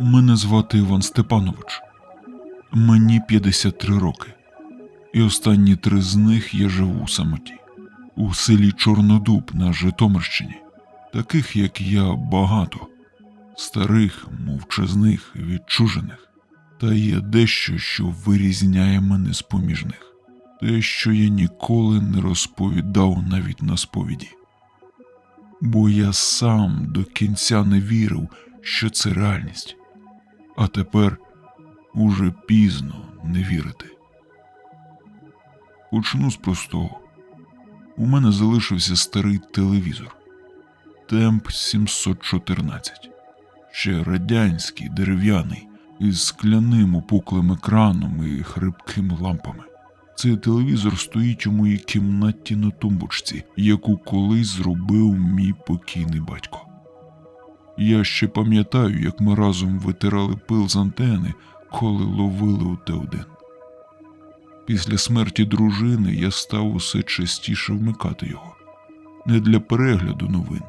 Мене звати Іван Степанович. Мені 53 роки, і останні три з них я живу у самоті, у селі Чорнодуб на Житомирщині. Таких, як я, багато, старих, мовчазних, відчужених. Та є дещо, що вирізняє мене з поміж них, те, що я ніколи не розповідав навіть на сповіді. Бо я сам до кінця не вірив, що це реальність. А тепер уже пізно не вірити. Почну з простого. У мене залишився старий телевізор Темп 714, ще радянський, дерев'яний, із скляним опуклим екраном і хрипкими лампами. Цей телевізор стоїть у моїй кімнаті на тумбочці, яку колись зробив мій покійний батько. Я ще пам'ятаю, як ми разом витирали пил з антени, коли ловили у Т1. Після смерті дружини я став усе частіше вмикати його. Не для перегляду новин,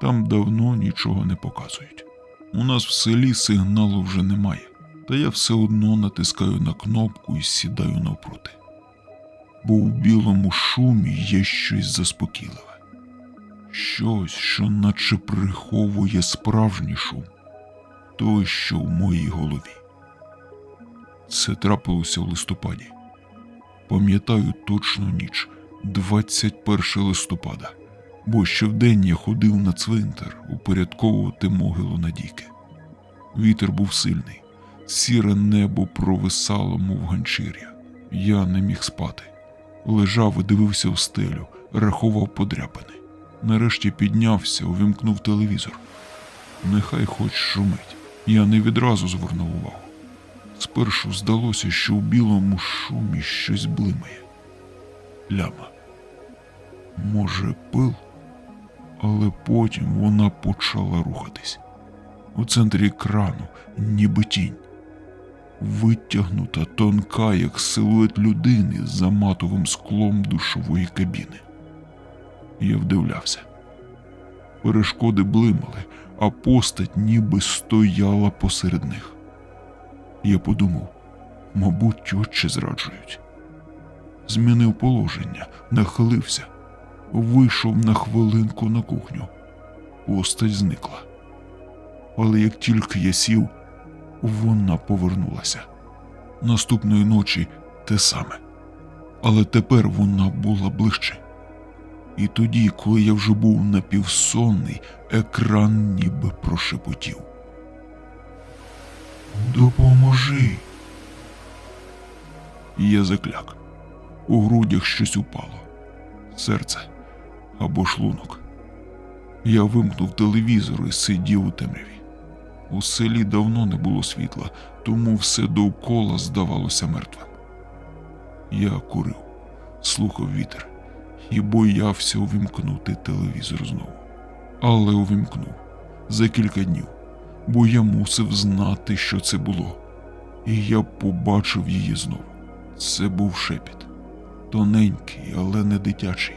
там давно нічого не показують. У нас в селі сигналу вже немає, та я все одно натискаю на кнопку і сідаю навпроти. Бо у білому шумі є щось заспокійливе. Щось, що наче приховує справжній шум, той, що в моїй голові. Це трапилося в листопаді. Пам'ятаю точно ніч, 21 листопада, бо щовдень я ходив на цвинтар упорядковувати могилу Надійки. Вітер був сильний, сіре небо провисало, мов ганчір'я. Я не міг спати. Лежав і дивився в стелю, рахував подряпини. Нарешті піднявся, увімкнув телевізор. Нехай хоч шумить. Я не відразу звернув увагу. Спершу здалося, що у білому шумі щось блимає. Ляма. Може, пил? Але потім вона почала рухатись. У центрі екрану, ніби тінь. Витягнута, тонка, як силует людини за матовим склом душової кабіни. Я вдивлявся. Перешкоди блимали, а постать ніби стояла посеред них. Я подумав, мабуть, очі зраджують. Змінив положення, нахилився, вийшов на хвилинку на кухню. Постать зникла. Але як тільки я сів, вона повернулася. Наступної ночі те саме. Але тепер вона була ближче. І тоді, коли я вже був напівсонний, екран ніби прошепотів. Допоможи. Я закляк. У грудях щось упало. Серце або шлунок. Я вимкнув телевізор і сидів у темряві. У селі давно не було світла, тому все довкола здавалося мертвим. Я курив, слухав вітер і боявся увімкнути телевізор знову. Але увімкнув за кілька днів, бо я мусив знати, що це було. І я побачив її знову. Це був шепіт, тоненький, але не дитячий.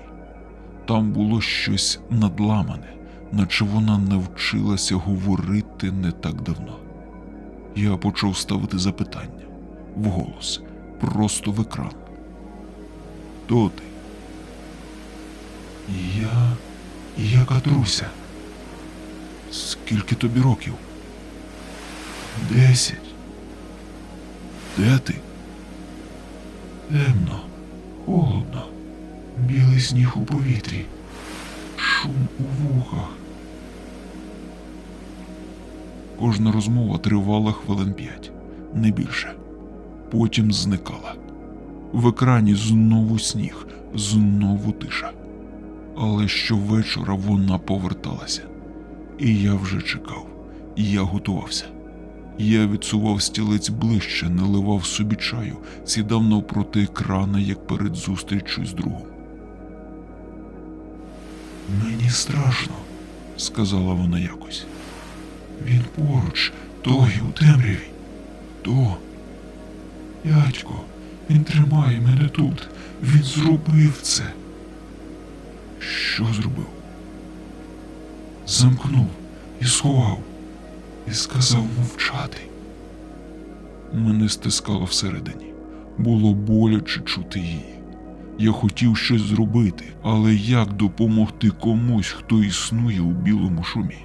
Там було щось надламане, наче вона навчилася говорити не так давно. Я почав ставити запитання вголос, просто в екран. Хто ти? Я. Я Катруся. Скільки тобі років? Десять. Де ти? Темно, холодно, білий сніг у повітрі, шум у вухах. Кожна розмова тривала хвилин п'ять, не більше. Потім зникала. В екрані знову сніг, знову тиша. Але щовечора вона поверталася. І я вже чекав, я готувався. Я відсував стілець ближче, наливав собі чаю, сідав навпроти екрана, як перед зустрічю з другом. Мені страшно, сказала вона якось. Він поруч, той у темряві. То. Дядько, Він тримає мене тут. Він зробив це. Що зробив? Замкнув і сховав, і сказав мовчати. Мене стискало всередині. Було боляче чути її. Я хотів щось зробити, але як допомогти комусь, хто існує у білому шумі?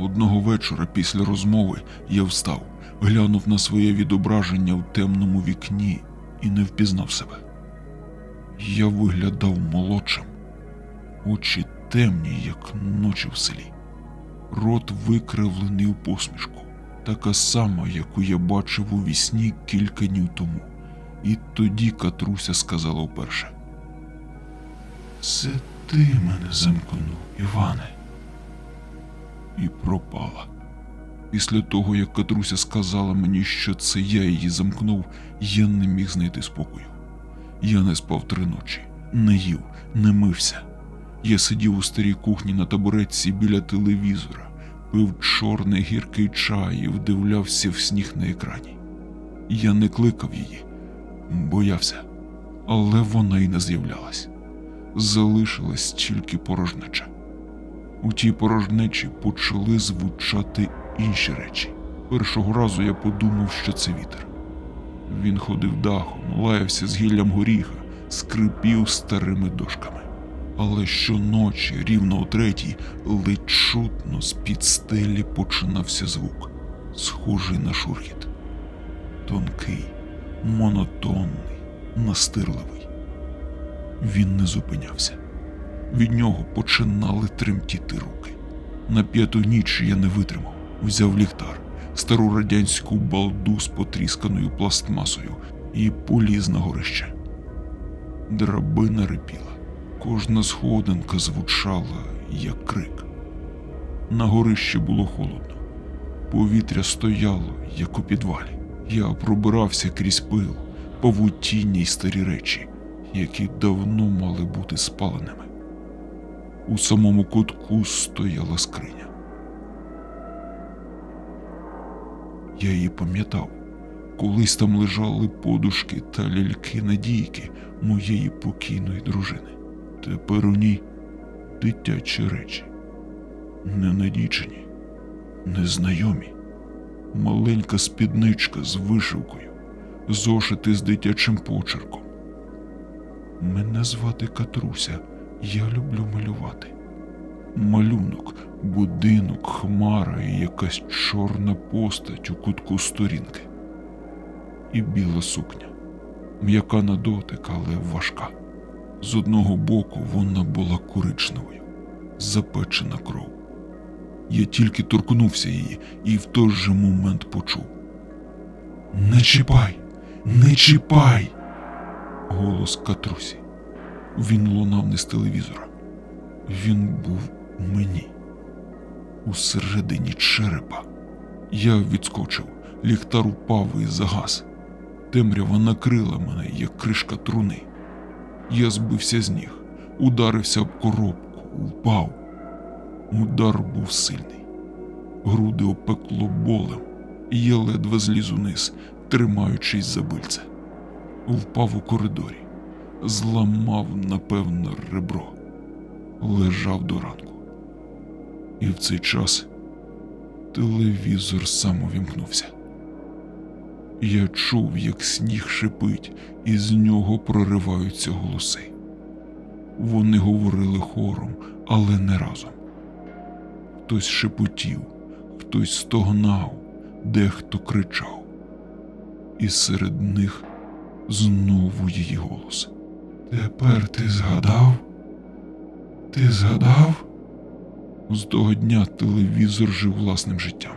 Одного вечора після розмови я встав, глянув на своє відображення в темному вікні і не впізнав себе. Я виглядав молодшим, очі темні, як ночі в селі, рот викривлений у посмішку, така сама, яку я бачив у вісні кілька днів тому. І тоді Катруся сказала вперше: Це ти мене замкнув, Іване. І пропала. Після того, як Катруся сказала мені, що це я її замкнув, я не міг знайти спокою. Я не спав три ночі, не їв, не мився. Я сидів у старій кухні на табуретці біля телевізора, пив чорний гіркий чай і вдивлявся в сніг на екрані. Я не кликав її, боявся, але вона й не з'являлась. Залишилась тільки порожнеча. У тій порожнечі почали звучати інші речі. Першого разу я подумав, що це вітер. Він ходив дахом, лаявся з гіллям горіха, скрипів старими дошками. Але щоночі, рівно о третій, ледь чутно з-під стелі починався звук, схожий на шурхіт. Тонкий, монотонний, настирливий. Він не зупинявся. Від нього починали тремтіти руки. На п'яту ніч я не витримав, взяв ліхтар, стару радянську балду з потрісканою пластмасою і поліз на горище. Драбина рипіла, кожна сходинка звучала, як крик. На горищі було холодно, повітря стояло, як у підвалі. Я пробирався крізь пил, павутіння й старі речі, які давно мали бути спаленими. У самому кутку стояла скриня. Я її пам'ятав. Колись там лежали подушки та ляльки надійки моєї покійної дружини. Тепер у ній дитячі речі, ненадічені, незнайомі, маленька спідничка з вишивкою, зошити з дитячим почерком. Мене звати Катруся. Я люблю малювати. Малюнок, будинок, хмара і якась чорна постать у кутку сторінки. І біла сукня, м'яка на дотик, але важка. З одного боку вона була коричневою, запечена кров. Я тільки торкнувся її і в той же момент почув: Не чіпай, не чіпай! Голос Катрусі. Він лунав не з телевізора. Він був у мені. Усередині черепа. Я відскочив, ліхтар упав і загас. Темрява накрила мене, як кришка труни. Я збився з ніг, ударився об коробку, впав. Удар був сильний. Груди опекло болем, я ледве зліз униз, тримаючись за бильце. Впав у коридорі зламав, напевно, ребро, лежав до ранку. І в цей час телевізор сам увімкнувся. Я чув, як сніг шипить, і з нього прориваються голоси. Вони говорили хором, але не разом. Хтось шепотів, хтось стогнав, дехто кричав, і серед них знову її голос. Тепер ти згадав? Ти згадав? З того дня телевізор жив власним життям.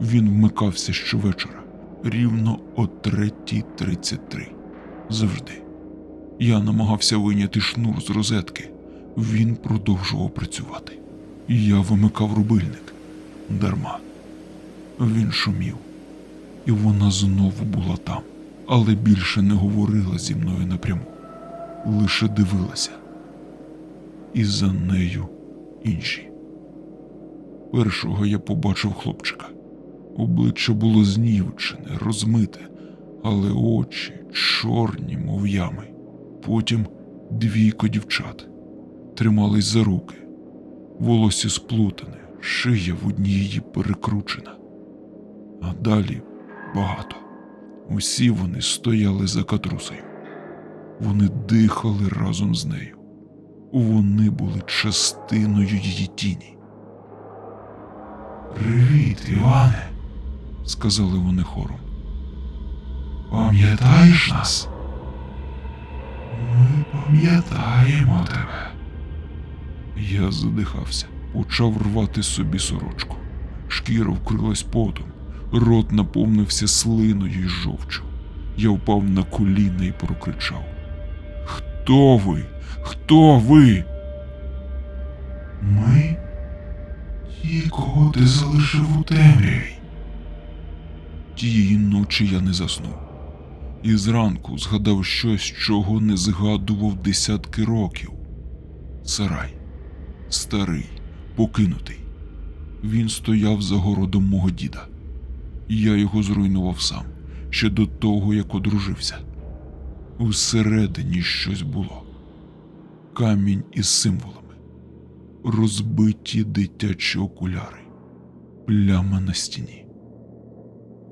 Він вмикався щовечора, рівно о 3.33. Завжди. Я намагався вийняти шнур з розетки. Він продовжував працювати. Я вимикав рубильник дарма. Він шумів, і вона знову була там, але більше не говорила зі мною напряму лише дивилася, і за нею інші. Першого я побачив хлопчика. Обличчя було знівчене, розмите, але очі чорні, мов ями. Потім двійко дівчат тримались за руки, волосся сплутане, шия в одній її перекручена. А далі багато. Усі вони стояли за катрусею. Вони дихали разом з нею. Вони були частиною її тіні. Привіт, Іване, сказали вони хором. Пам'ятаєш нас? Ми пам'ятаємо тебе. Я задихався, почав рвати собі сорочку. Шкіра вкрилась потом, рот наповнився слиною й жовчу. Я впав на коліна і прокричав. Хто ви? Хто ви? Ми ті, кого ти залишив у темряві. Тієї ночі я не заснув. І зранку згадав щось, чого не згадував десятки років. Сарай. Старий, покинутий. Він стояв за городом мого діда. Я його зруйнував сам, ще до того, як одружився. Усередині щось було. Камінь із символами, розбиті дитячі окуляри, пляма на стіні.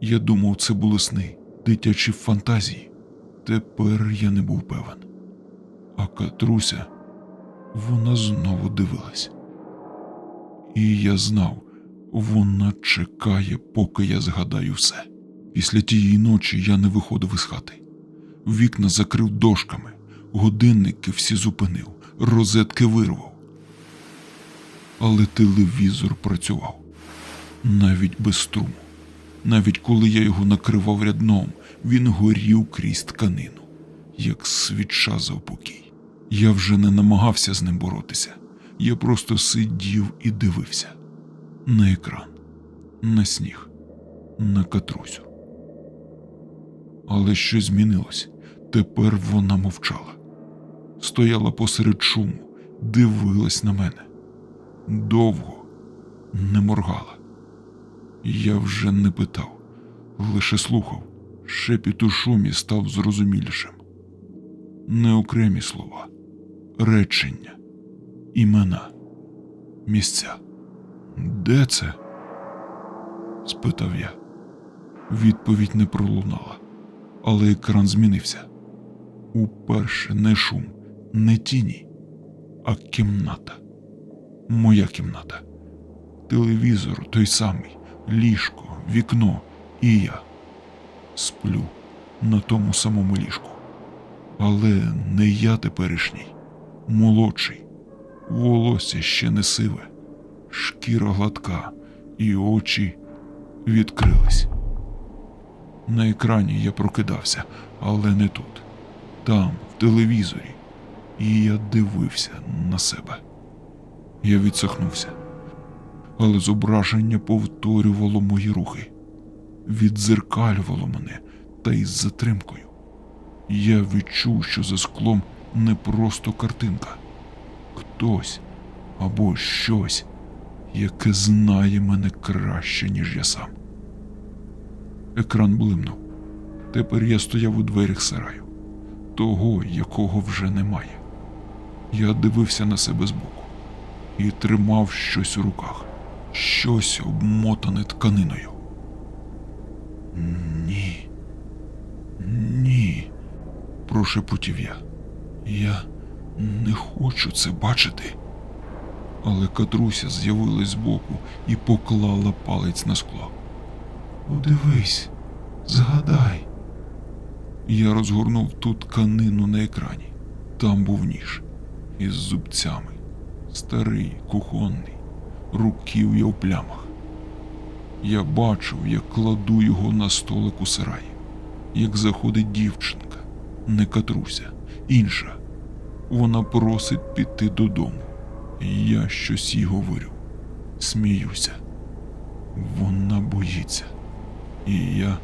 Я думав, це були сни, дитячі фантазії. Тепер я не був певен. А Катруся, вона знову дивилась. І я знав, вона чекає, поки я згадаю все. Після тієї ночі я не виходив із хати. Вікна закрив дошками, годинники всі зупинив, розетки вирвав. Але телевізор працював навіть без струму. Навіть коли я його накривав рядном, він горів крізь тканину, як свіча за упокій. Я вже не намагався з ним боротися. Я просто сидів і дивився на екран, на сніг, на катрусю. Але щось змінилось. Тепер вона мовчала. Стояла посеред шуму, дивилась на мене. Довго не моргала. Я вже не питав, лише слухав. Шепіт у шумі став зрозумілішим. Не окремі слова, речення, імена, місця. Де це? спитав я. Відповідь не пролунала, але екран змінився. Уперше не шум, не тіні, а кімната. Моя кімната. Телевізор той самий, ліжко, вікно і я. Сплю на тому самому ліжку. Але не я теперішній, молодший, волосся ще не сиве, шкіра гладка, і очі відкрились. На екрані я прокидався, але не тут, там, в телевізорі, і я дивився на себе. Я відсахнувся, але зображення повторювало мої рухи, віддзеркалювало мене та із затримкою. Я відчув, що за склом не просто картинка, хтось або щось, яке знає мене краще, ніж я сам. Екран блимнув. Тепер я стояв у дверях сараю, того, якого вже немає. Я дивився на себе збоку і тримав щось у руках, щось обмотане тканиною. Ні. Ні, прошепотів я. Я не хочу це бачити. Але Катруся з'явилась збоку і поклала палець на скло. Подивись, згадай. Я розгорнув ту тканину на екрані. Там був ніж із зубцями, старий, кухонний, руків'я у плямах. Я бачив, як кладу його на столик у сараї, як заходить дівчинка, не катруся, інша. Вона просить піти додому. Я щось їй говорю, сміюся. Вона боїться. І я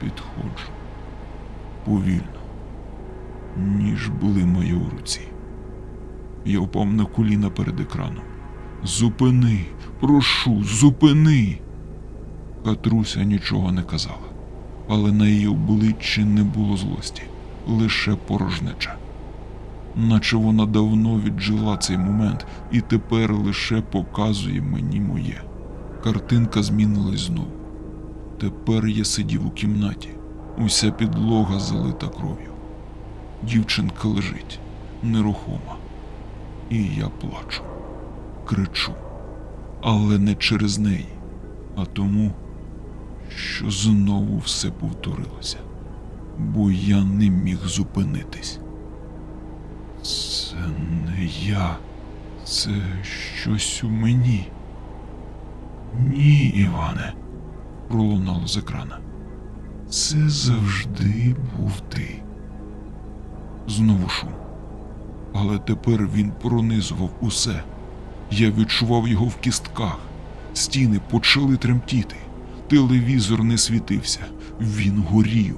підходжу повільно, ніж блимає у руці. Я впав на коліна перед екраном. Зупини, прошу, зупини. Катруся нічого не казала. але на її обличчі не було злості, лише порожнеча. Наче вона давно віджила цей момент і тепер лише показує мені моє. Картинка змінилась знову. Тепер я сидів у кімнаті, уся підлога залита кров'ю. Дівчинка лежить нерухома, і я плачу, кричу, але не через неї, а тому, що знову все повторилося, бо я не міг зупинитись. Це не я, це щось у мені. Ні, Іване, пролунало з екрана. Це завжди був ти. Знову шум. Але тепер він пронизував усе. Я відчував його в кістках. Стіни почали тремтіти. Телевізор не світився, він горів,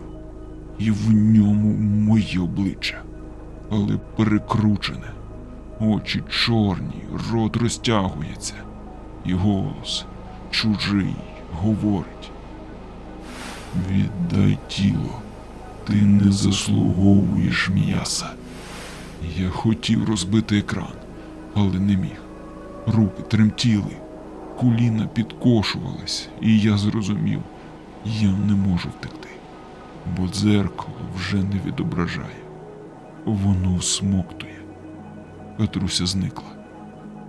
і в ньому моє обличчя, але перекручене, очі чорні, рот розтягується, і голос чужий говорить. Віддай тіло, ти не заслуговуєш м'яса. Я хотів розбити екран, але не міг. Руки тремтіли, коліна підкошувались, і я зрозумів, я не можу втекти, бо дзеркало вже не відображає. Воно всмоктує. Катруся зникла.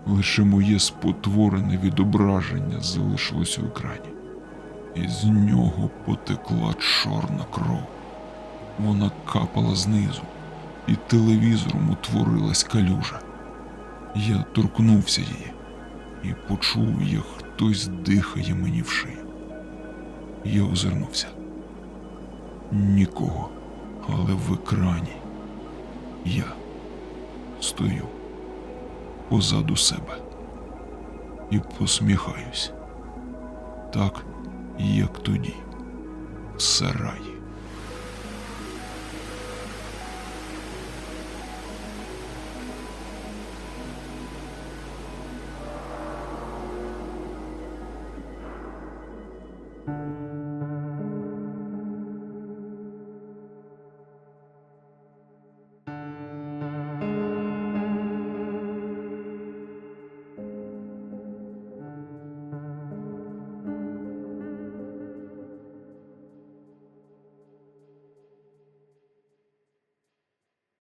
Лише моє спотворене відображення залишилось у екрані. Із нього потекла чорна кров. Вона капала знизу, і телевізором утворилась калюжа. Я торкнувся її і почув, як хтось дихає мені в шию. Я озирнувся. Нікого, але в екрані я стою позаду себе і посміхаюсь, так як тоді, в сараї.